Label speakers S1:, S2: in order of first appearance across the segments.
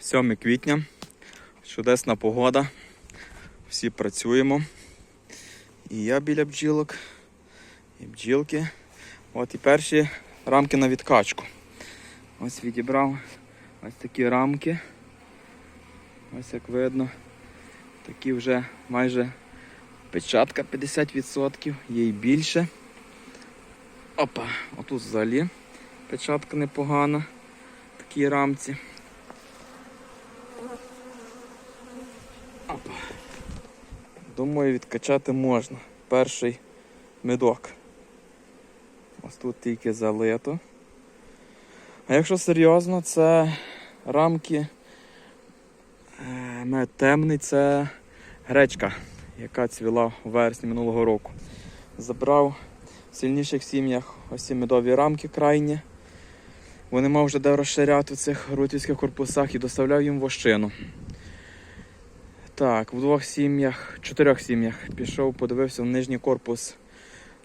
S1: 7 квітня. Чудесна погода. Всі працюємо. І я біля бджілок, і бджілки. От і перші рамки на відкачку. Ось відібрав ось такі рамки. Ось як видно. Такі вже майже печатка 50%, є і більше. Опа, отут взагалі печатка непогана в такій рамці. Опа. Думаю, відкачати можна. Перший медок. Ось тут тільки залито. А якщо серйозно, це рамки е, мед темний, це гречка, яка цвіла у вересні минулого року. Забрав в сильніших сім'ях ось ці медові рамки крайні. Вони мав вже де розширяти в цих рутівських корпусах і доставляв їм вощину. Так, в двох сім'ях, чотирьох сім'ях пішов, подивився в нижній корпус.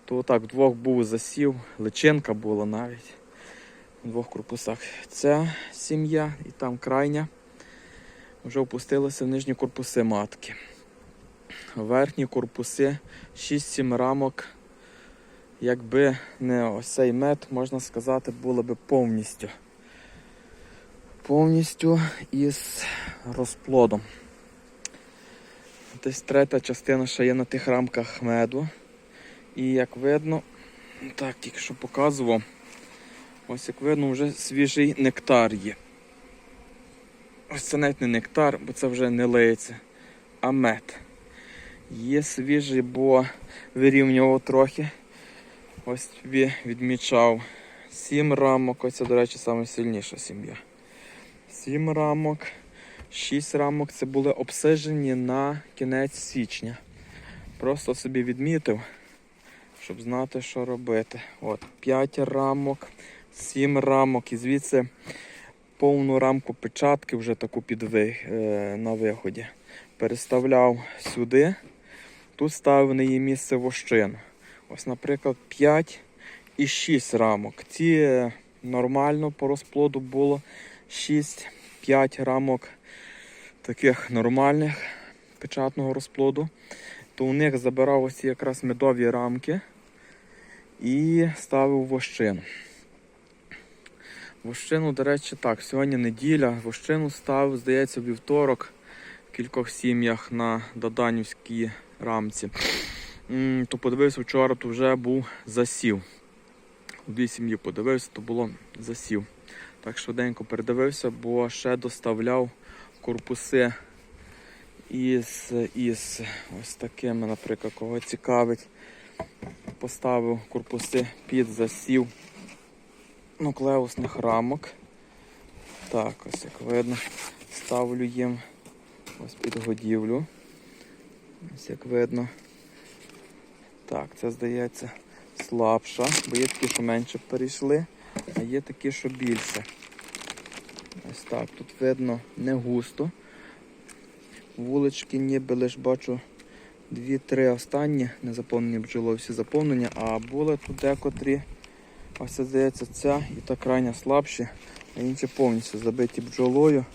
S1: То так, в двох був засів, личинка була навіть. В двох корпусах. Ця сім'я і там крайня. Вже опустилися в нижні корпуси матки. Верхні корпуси 6-7 рамок. Якби не ось цей мед, можна сказати, було би повністю. Повністю із розплодом. Десь третя частина ще є на тих рамках меду. І як видно, так, тільки що показував, ось як видно, вже свіжий нектар є. Ось це навіть не нектар, бо це вже не лиється, а мед. Є свіжий, бо вирівнював трохи. Ось тобі відмічав сім рамок. Ось це, до речі, найсильніша сім'я. Сім рамок. 6 рамок це були обсижені на кінець січня. Просто собі відмітив, щоб знати, що робити. От 5 рамок, 7 рамок і звідси повну рамку печатки вже таку під ви, е, на виході. Переставляв сюди, тут ставив на її місце вощину. Ось, наприклад, 5 і 6 рамок. Ці е, нормально по розплоду було 6-5 рамок таких нормальних печатного розплоду, то у них забирав ось якраз медові рамки і ставив вощину. Вощину, до речі, так, сьогодні неділя. Вощину ставив, здається, вівторок в кількох сім'ях на Доданівській рамці. То подивився вчора, то вже був засів. У дві сім'ї подивився, то було засів. Так швиденько передивився, бо ще доставляв корпуси із, із ось такими, наприклад, кого цікавить. Поставив корпуси під засів нуклеусних рамок. Так, ось як видно, ставлю їм ось під годівлю. Ось як видно. Так, це здається слабша, бо є такі, що менше перейшли, а є такі, що більше. Ось так, тут видно не густо. Вулички ніби лиш бачу дві-три останні не заповнені бджолою, всі заповнені, а були тут декотрі. Ось це здається ця і та крайня слабші, а інші повністю забиті бджолою.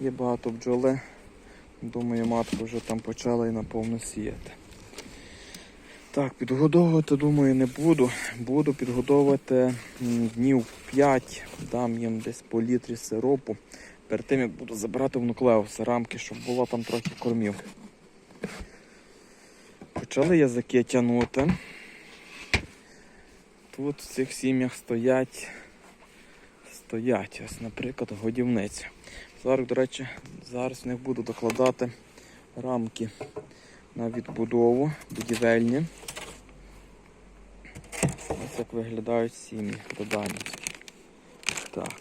S1: Є багато бджоли. Думаю, матка вже там почала і наповну сіяти. Так, підгодовувати, думаю, не буду. Буду підгодовувати днів 5, дам їм десь по літрі сиропу. Перед тим як буду забирати в нуклеус рамки, щоб було там трохи кормів. Почали язики тягнути. Тут в цих сім'ях стоять, стоять, ось, наприклад, годівниці. Зараз, до речі, зараз в них буду докладати рамки на відбудову будівельні. Ось як виглядають сім'ї доданівські. Так.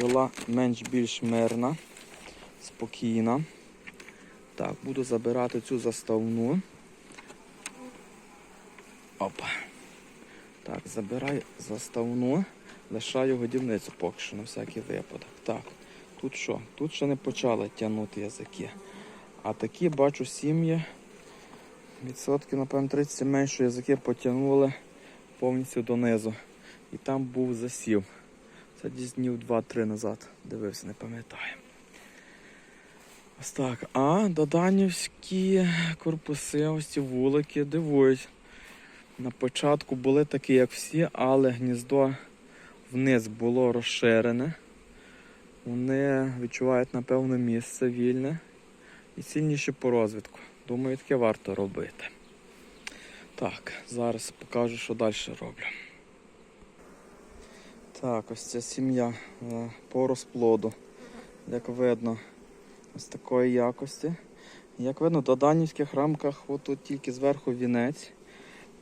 S1: Була менш-більш мирна, спокійна. Так, буду забирати цю заставну. Опа. Так, забираю заставну, лишаю годівницю поки що на всякий випадок. Так, тут що? Тут ще не почали тягнути язики. А такі бачу сім'ї. Відсотків, напевно, 30 менше язики потягнули повністю донизу. І там був засів. Це десь днів 2-3 назад дивився, не пам'ятаю. Ось так. А доданівські корпуси, ось ці вулики дивують. На початку були такі, як всі, але гніздо вниз було розширене. Вони відчувають, напевно, місце вільне і сильніше по розвитку. Думаю, таке варто робити. Так, зараз покажу, що далі роблю. Так, ось ця сім'я е, по розплоду. Як видно, ось такої якості. Як видно, в доданівських рамках отут тільки зверху вінець,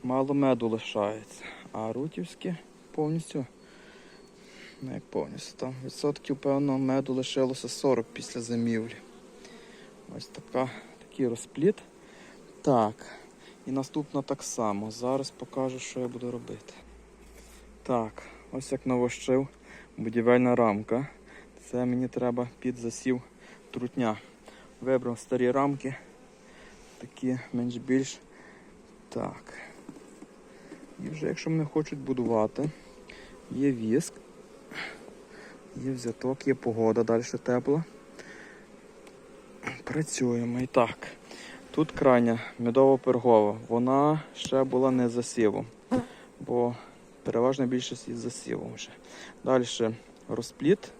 S1: мало меду лишається. А рутівські повністю, ну як повністю, там відсотків, певно, меду лишилося 40 після зимівлі. Ось така, такий розпліт. Так, і наступна так само. Зараз покажу, що я буду робити. Так, ось як навощив будівельна рамка. Це мені треба під засів трутня. Вибрав старі рамки, такі менш-більш. Так. І вже якщо мене хочуть будувати, є віск, є взяток, є погода, далі тепла. Працюємо і так. Тут крайня медово-пергова, вона ще була не засівом, бо переважна більшість із засівом вже. Далі розпліт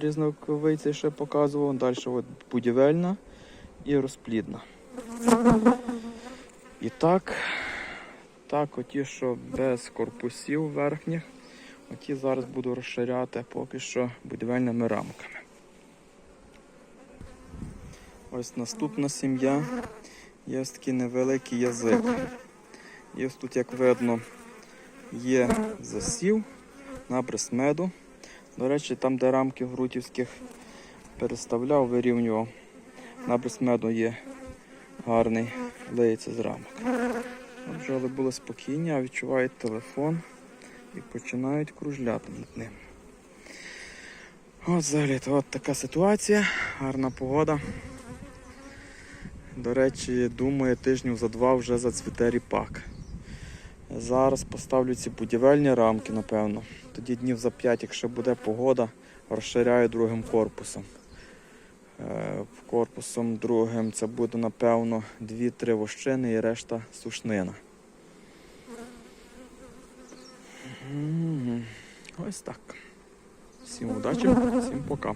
S1: різновиковий цей ще показував. Далі от будівельна і розплідна. І так, так, оті, що без корпусів верхніх, оті зараз буду розширяти поки що будівельними рамками. Ось наступна сім'я. Є ось такий невеликий язик. І ось тут, як видно, є засів, набрис меду. До речі, там, де рамки грутівських переставляв, вирівнював. Набрис меду є гарний, лиється з рамок. Бджоли були спокійні, а відчувають телефон і починають кружляти над ним. От взагалі, от така ситуація, гарна погода. До речі, думаю, тижнів за два вже зацвіте ріпак. Зараз поставлю ці будівельні рамки, напевно. Тоді днів за 5, якщо буде погода, розширяю другим корпусом. Е, Корпусом другим це буде, напевно, 2-3 вощини і решта сушнина. Ось так. Всім удачі, всім пока.